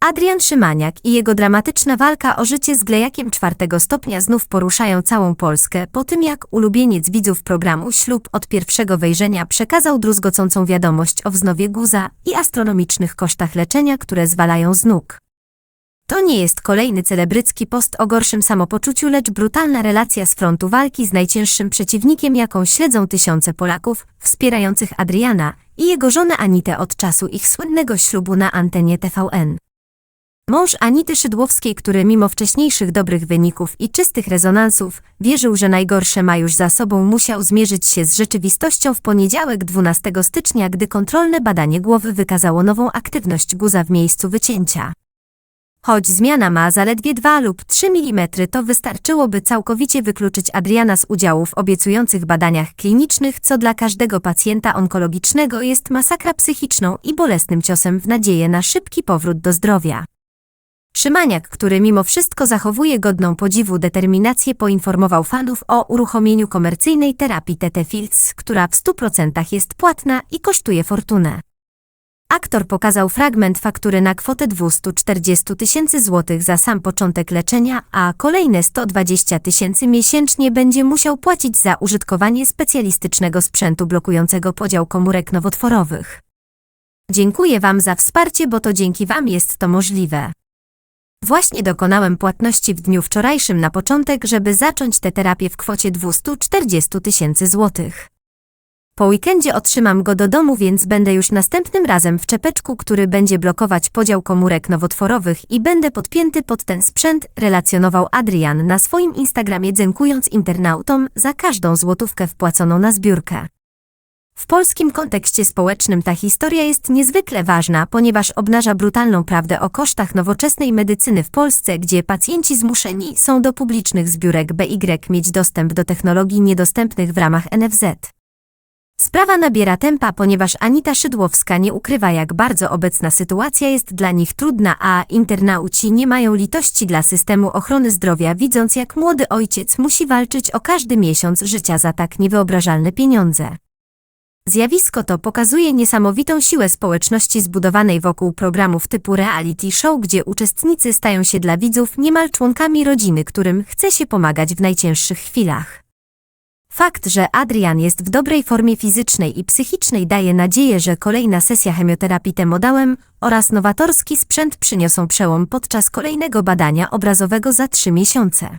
Adrian Szymaniak i jego dramatyczna walka o życie z glejakiem czwartego stopnia znów poruszają całą Polskę po tym jak ulubieniec widzów programu Ślub od pierwszego wejrzenia przekazał druzgocącą wiadomość o wznowie guza i astronomicznych kosztach leczenia, które zwalają z nóg. To nie jest kolejny celebrycki post o gorszym samopoczuciu, lecz brutalna relacja z frontu walki z najcięższym przeciwnikiem, jaką śledzą tysiące Polaków wspierających Adriana i jego żonę Anitę od czasu ich słynnego ślubu na antenie TVN. Mąż Anity Szydłowskiej, który mimo wcześniejszych dobrych wyników i czystych rezonansów wierzył, że najgorsze ma już za sobą, musiał zmierzyć się z rzeczywistością w poniedziałek 12 stycznia, gdy kontrolne badanie głowy wykazało nową aktywność guza w miejscu wycięcia. Choć zmiana ma zaledwie 2 lub 3 mm, to wystarczyłoby całkowicie wykluczyć Adriana z udziału w obiecujących badaniach klinicznych, co dla każdego pacjenta onkologicznego jest masakra psychiczną i bolesnym ciosem w nadzieję na szybki powrót do zdrowia. Szymaniak, który mimo wszystko zachowuje godną podziwu determinację, poinformował fanów o uruchomieniu komercyjnej terapii TT Fields, która w 100% jest płatna i kosztuje fortunę. Aktor pokazał fragment faktury na kwotę 240 tysięcy złotych za sam początek leczenia, a kolejne 120 tysięcy miesięcznie będzie musiał płacić za użytkowanie specjalistycznego sprzętu blokującego podział komórek nowotworowych. Dziękuję Wam za wsparcie, bo to dzięki Wam jest to możliwe. Właśnie dokonałem płatności w dniu wczorajszym na początek, żeby zacząć tę terapię w kwocie 240 tysięcy złotych. Po weekendzie otrzymam go do domu, więc będę już następnym razem w czepeczku, który będzie blokować podział komórek nowotworowych i będę podpięty pod ten sprzęt, relacjonował Adrian na swoim Instagramie, dziękując internautom za każdą złotówkę wpłaconą na zbiórkę. W polskim kontekście społecznym ta historia jest niezwykle ważna, ponieważ obnaża brutalną prawdę o kosztach nowoczesnej medycyny w Polsce, gdzie pacjenci zmuszeni są do publicznych zbiórek BY mieć dostęp do technologii niedostępnych w ramach NFZ. Sprawa nabiera tempa, ponieważ Anita Szydłowska nie ukrywa, jak bardzo obecna sytuacja jest dla nich trudna, a internauci nie mają litości dla systemu ochrony zdrowia, widząc jak młody ojciec musi walczyć o każdy miesiąc życia za tak niewyobrażalne pieniądze. Zjawisko to pokazuje niesamowitą siłę społeczności zbudowanej wokół programów typu reality show, gdzie uczestnicy stają się dla widzów niemal członkami rodziny, którym chce się pomagać w najcięższych chwilach. Fakt, że Adrian jest w dobrej formie fizycznej i psychicznej daje nadzieję, że kolejna sesja chemioterapii temodałem oraz nowatorski sprzęt przyniosą przełom podczas kolejnego badania obrazowego za trzy miesiące.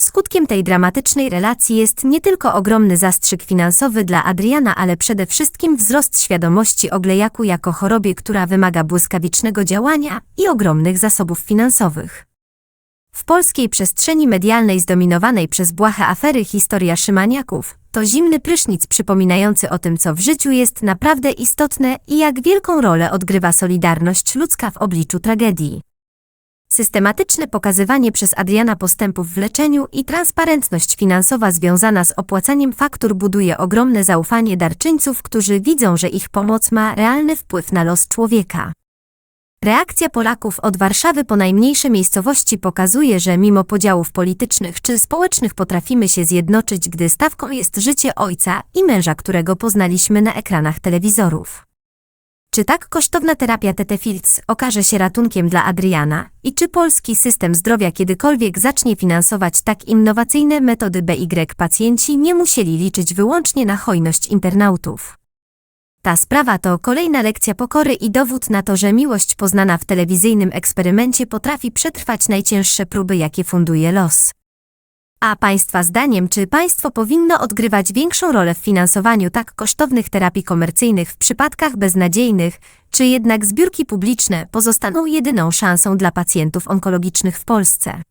Skutkiem tej dramatycznej relacji jest nie tylko ogromny zastrzyk finansowy dla Adriana, ale przede wszystkim wzrost świadomości o glejaku jako chorobie, która wymaga błyskawicznego działania i ogromnych zasobów finansowych. W polskiej przestrzeni medialnej zdominowanej przez błahe afery historia Szymaniaków to zimny prysznic przypominający o tym, co w życiu jest naprawdę istotne i jak wielką rolę odgrywa solidarność ludzka w obliczu tragedii. Systematyczne pokazywanie przez Adriana postępów w leczeniu i transparentność finansowa związana z opłacaniem faktur buduje ogromne zaufanie darczyńców, którzy widzą, że ich pomoc ma realny wpływ na los człowieka. Reakcja Polaków od Warszawy po najmniejsze miejscowości pokazuje, że mimo podziałów politycznych czy społecznych potrafimy się zjednoczyć, gdy stawką jest życie ojca i męża, którego poznaliśmy na ekranach telewizorów. Czy tak kosztowna terapia TT Fields okaże się ratunkiem dla Adriana i czy polski system zdrowia kiedykolwiek zacznie finansować tak innowacyjne metody BY pacjenci nie musieli liczyć wyłącznie na hojność internautów? Ta sprawa to kolejna lekcja pokory i dowód na to, że miłość poznana w telewizyjnym eksperymencie potrafi przetrwać najcięższe próby, jakie funduje los. A Państwa zdaniem, czy państwo powinno odgrywać większą rolę w finansowaniu tak kosztownych terapii komercyjnych w przypadkach beznadziejnych, czy jednak zbiórki publiczne pozostaną jedyną szansą dla pacjentów onkologicznych w Polsce?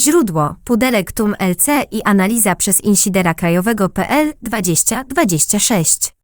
Źródło Pudelek TUM LC i analiza przez Insidera Krajowego PL 2026